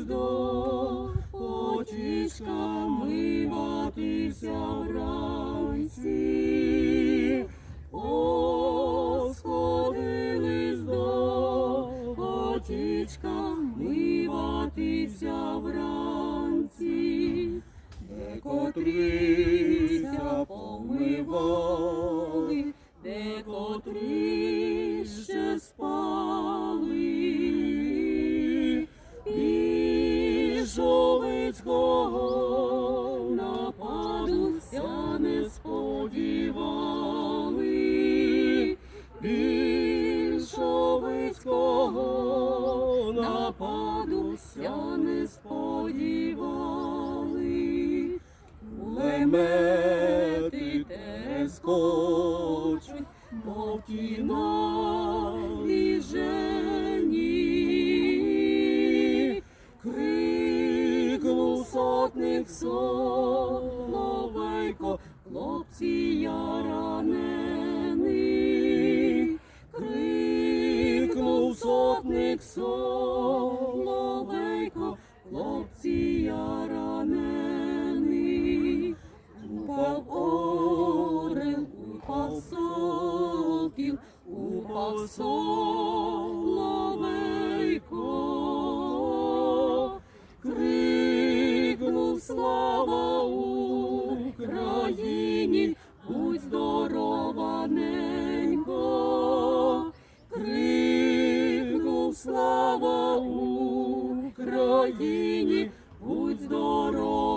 гніздо, очічка миватися вранці. О, сходились миватися вранці, де котріся помивали, де котріше. Біжовицького нападу ся не сподівали. Більшовицького нападу ся не сподівали. Кулемети те скочуть, мов ті Сотник соловейко, хлопці я ранений. Крикнув сотник соловейко, хлопці я ранений. Упав орел, упав сокіл, упав соловейко. Слава Україні, будь здорова, ненько. Слава Україні, будь здорова.